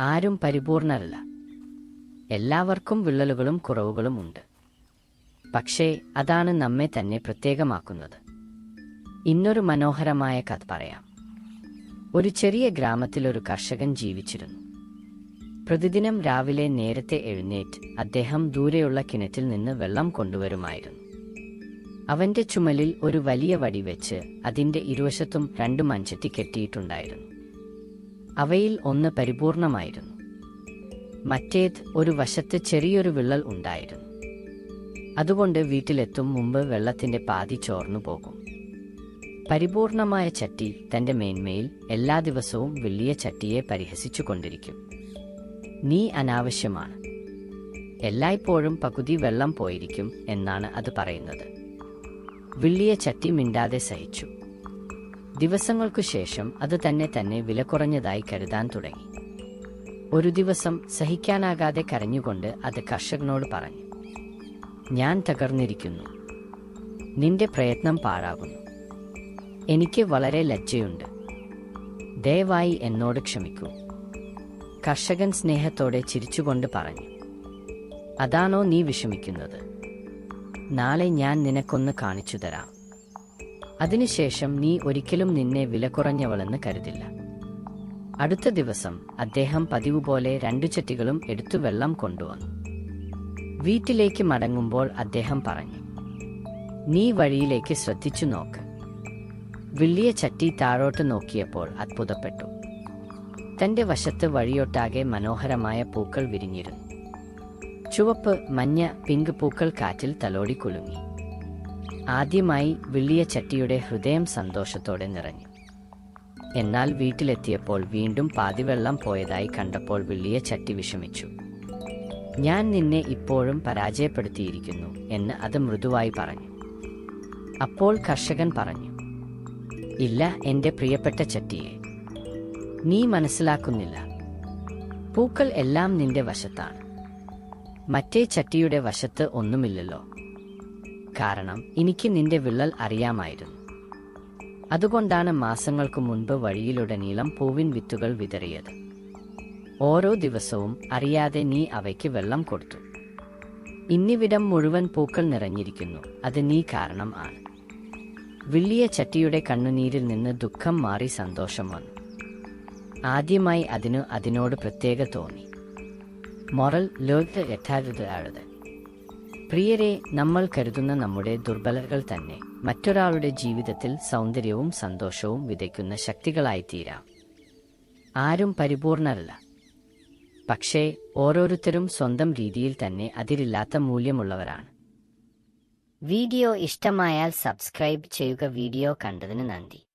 ആരും പരിപൂർണരല്ല. എല്ലാവർക്കും വിള്ളലുകളും കുറവുകളും ഉണ്ട്. പക്ഷേ അതാണ് നമ്മെ തന്നെ പ്രത്യേകമാക്കുന്നത്. ഇന്നൊരു മനോഹരമായ കഥ പറയാം. ഒരു ചെറിയ ഗ്രാമത്തിൽ ഒരു കർഷകൻ ജീവിച്ചിരുന്നു. പ്രതിദിനം രാവിലെ നേരത്തെ എഴുന്നേറ്റ് അദ്ദേഹം ദൂരെയുള്ള കിണറ്റിൽ നിന്ന് വെള്ളം കൊണ്ടുവരുമായിരുന്നു. അവന്റെ ചുമലിൽ ഒരു വലിയ വടി വെച്ച് അതിന്റെ ഇരുവശത്തും രണ്ട് മഞ്ചത്തി കെട്ടിയിട്ടുണ്ടായിരുന്നു. അവയിൽ ഒന്ന് പരിപൂർണമായിരുന്നു. മറ്റേത് ഒരു വശത്ത് ചെറിയൊരു വിള്ളൽ ഉണ്ടായിരുന്നു. അതുകൊണ്ട് വീട്ടിലെത്തും മുമ്പ് വെള്ളത്തിന്റെ പാതി ചോർന്നു പോകും. പരിപൂർണമായ ചട്ടി തന്റെ മേന്മയിൽ എല്ലാ ദിവസവും വലിയ ചട്ടിയെ പരിഹസിച്ചു കൊണ്ടിരിക്കും. നീ അനാവശ്യമാണ്. എല്ലായ്പ്പോഴും പകുതി വെള്ളം പോയിരിക്കും എന്നാണ് അത് പറയുന്നത്. വിള്ളിയ ചട്ടി മിണ്ടാതെ സഹിച്ചു. ദിവസങ്ങൾക്കു ശേഷം അത് തന്നെ തന്നെ വില കുറഞ്ഞതായി കരുതാൻ തുടങ്ങി. ഒരു ദിവസം സഹിക്കാനാകാതെ കരഞ്ഞുകൊണ്ട് അത് കർഷകനോട് പറഞ്ഞു. ഞാൻ തകർന്നിരിക്കുന്നു. നിന്റെ പ്രയത്നം പാഴാകുന്നു. എനിക്ക് വളരെ ലജ്ജയുണ്ട്. ദയവായി എന്നോട് ക്ഷമിക്കൂ. കർഷകൻ സ്നേഹത്തോടെ ചിരിച്ചുകൊണ്ട് പറഞ്ഞു. അതാണോ നീ വിഷമിക്കുന്നത്? നാളെ ഞാൻ നിനക്കൊന്ന് കാണിച്ചു തരാം. അതിനുശേഷം നീ ഒരിക്കലും നിന്നെ വില കുറഞ്ഞവളെന്ന് കരുതില്ല. അടുത്ത ദിവസം അദ്ദേഹം പതിവ് പോലെ രണ്ടു ചെട്ടികളും എടുത്തു വെള്ളം കൊണ്ടുവന്നു. വീട്ടിലേക്ക് മടങ്ങുമ്പോൾ അദ്ദേഹം പറഞ്ഞു നീ വഴിയിലേക്ക് ശ്രദ്ധിച്ചു നോക്ക്. വിള്ളിയ ചട്ടി താഴോട്ട് നോക്കിയപ്പോൾ അത്ഭുതപ്പെട്ടു. തന്റെ വശത്ത് വഴിയൊട്ടാകെ മനോഹരമായ പൂക്കൾ വിരിഞ്ഞിരുന്നു. ചുവപ്പ് മഞ്ഞ പിങ്ക് പൂക്കൾ കാറ്റിൽ തലോടി കുലുങ്ങി ആദ്യമായി വിള്ളിയ ചട്ടിയുടെ ഹൃദയം സന്തോഷത്തോടെ നിറഞ്ഞു. എന്നാൽ വീട്ടിലെത്തിയപ്പോൾ വീണ്ടും പാതിവെള്ളം പോയതായി കണ്ടപ്പോൾ വിള്ളിയ ചട്ടി വിഷമിച്ചു. ഞാൻ നിന്നെ ഇപ്പോഴും പരാജയപ്പെടുത്തിയിരിക്കുന്നു എന്ന് അത് മൃദുവായി പറഞ്ഞു. അപ്പോൾ കർഷകൻ പറഞ്ഞു ഇല്ല എന്റെ പ്രിയപ്പെട്ട ചട്ടിയെ നീ മനസ്സിലാക്കുന്നില്ല. പൂക്കൾ എല്ലാം നിന്റെ വശത്താണ്. മറ്റേ ചട്ടിയുടെ വശത്ത് ഒന്നുമില്ലല്ലോ. കാരണം എനിക്ക് നിന്റെ വിള്ളൽ അറിയാമായിരുന്നു. അതുകൊണ്ടാണ് മാസങ്ങൾക്കു മുൻപ് വഴിയിലുടനീളം പൂവിൻ വിത്തുകൾ വിതറിയത്. ഓരോ ദിവസവും അറിയാതെ നീ അവയ്ക്ക് വെള്ളം കൊടുത്തു. ഇന്നിവിടം മുഴുവൻ പൂക്കൾ നിറഞ്ഞിരിക്കുന്നു. അത് നീ കാരണം ആണ്. വിള്ളിയ ചട്ടിയുടെ കണ്ണുനീരിൽ നിന്ന് ദുഃഖം മാറി സന്തോഷം വന്നു. ആദ്യമായി അതിനു അതിനോട് പ്രത്യേക തോന്നി. മൊറൽ ലോകത്ത് യഥാർത്ഥ പ്രിയരെ നമ്മൾ കരുതുന്ന നമ്മുടെ ദുർബലതകൾ തന്നെ മറ്റൊരാളുടെ ജീവിതത്തിൽ സൗന്ദര്യവും സന്തോഷവും വിതയ്ക്കുന്ന ശക്തികളായിത്തീരാം. ആരും പരിപൂർണരല്ല. പക്ഷേ ഓരോരുത്തരും സ്വന്തം രീതിയിൽ തന്നെ അതിരില്ലാത്ത മൂല്യമുള്ളവരാണ്. വീഡിയോ ഇഷ്ടമായാൽ സബ്സ്ക്രൈബ് ചെയ്യുക വീഡിയോ കണ്ടതിന് നന്ദി.